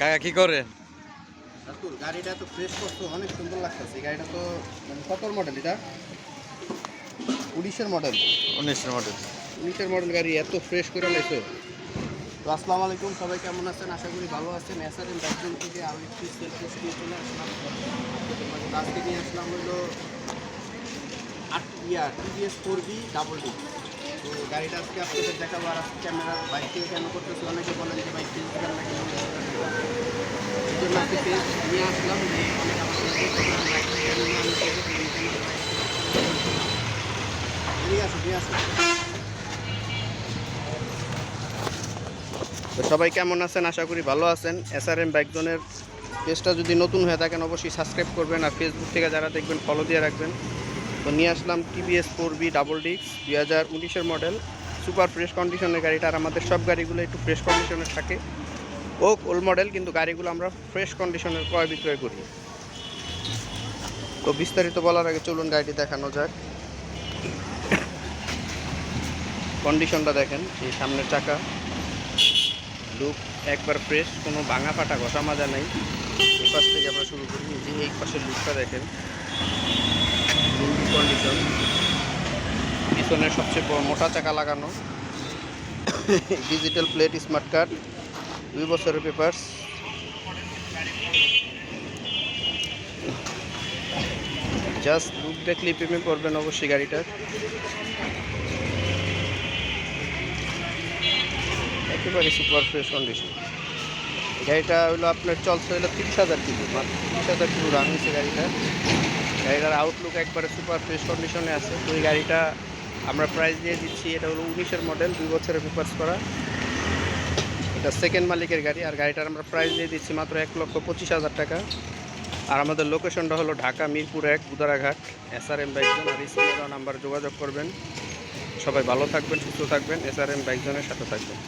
কাকা কি করেন? গাড়িটা তো ফ্রেশ করছ অনেক সুন্দর লাগতেছে। গাড়িটা তো মানে কতর মডেল এটা? উনিশের মডেল উনিশের মডেল উনিশের মডেল গাড়ি এত ফ্রেশ করে লাইছো। তো আসসালামু আলাইকুম সবাই কেমন আছেন? আশা করি ভালো আছেন। এসআর এম ব্যাকজন থেকে আরও একটি সেল পোস্ট নিয়ে চলে আসলাম। আজকে নিয়ে আসলাম হলো আট ইয়া TVS four B double D তো গাড়িটা আজকে আপনাদের দেখাবো আর ক্যামেরা বাইক থেকে কেন করতেছি? অনেকে বলেন যে বাইক চেঞ্জ করেন না কেন এই জন্য আজকে পেজ নিয়ে আসলাম যে অনেক আমার বাইক থেকে নিয়ে আমি পেজে নিয়ে নিয়ে আসো তো সবাই কেমন আছেন? আশা করি ভালো আছেন। এসআরএম বাইকজনের পেজটা যদি নতুন হয়ে থাকেন, অবশ্যই সাবস্ক্রাইব করবেন আর ফেসবুক থেকে যারা দেখবেন ফলো দিয়ে রাখবেন। তো নিয়ে আসলাম টিভিএস ফোর বি ডাবল ডিক্স দুই হাজার উনিশের মডেল সুপার ফ্রেশ কন্ডিশনের গাড়িটা আর আমাদের সব গাড়িগুলো একটু ফ্রেশ কন্ডিশনে থাকে। ওক ওল্ড মডেল কিন্তু গাড়িগুলো আমরা ফ্রেশ কন্ডিশনের ক্রয় বিক্রয় করি। তো বিস্তারিত বলার আগে চলুন গাড়িটি দেখানো যাক। কন্ডিশনটা দেখেন, এই সামনের চাকা। লুক একবার ফ্রেশ কোনো ভাঙা ফাটা ঘষা মাজা নেই। এই পাশ থেকে আমরা শুরু করি যে এই পাশের লুকটা দেখেন। কন্ডিশন পিছনে সবচেয়ে মোটা চাকা লাগানো। ডিজিটাল প্লেট স্মার্ট কার্ড দুই বছরের পেপারস। জাস্ট লুক দেখলে প্রেমে পড়বেন অবশ্যই গাড়িটার একেবারে সুপার ফ্রেশ কন্ডিশন গাড়িটা হলো আপনার চলছে হলো তিরিশ হাজার কিলো, মাত্র তিরিশ হাজার কিলো রান হয়েছে গাড়িটা। গাড়িটার আউটলুক একবারে সুপার ফ্রেশ কন্ডিশনে আছে। তো এই গাড়িটা আমরা প্রাইস দিয়ে দিচ্ছি, এটা হলো উনিশের মডেল দুই বছরের পেপার্স করা। এটা সেকেন্ড মালিকের গাড়ি, আর গাড়িটার আমরা প্রাইস দিয়ে দিচ্ছি মাত্র এক লক্ষ পঁচিশ হাজার টাকা। আর আমাদের লোকেশনটা হলো ঢাকা মিরপুর এক উদারাঘাট এস আর এম বাইকজন আর স্কুলের নাম্বার যোগাযোগ করবেন। সবাই ভালো থাকবেন, সুস্থ থাকবেন। এস আর এম বাইকজনের সাথে থাকবেন।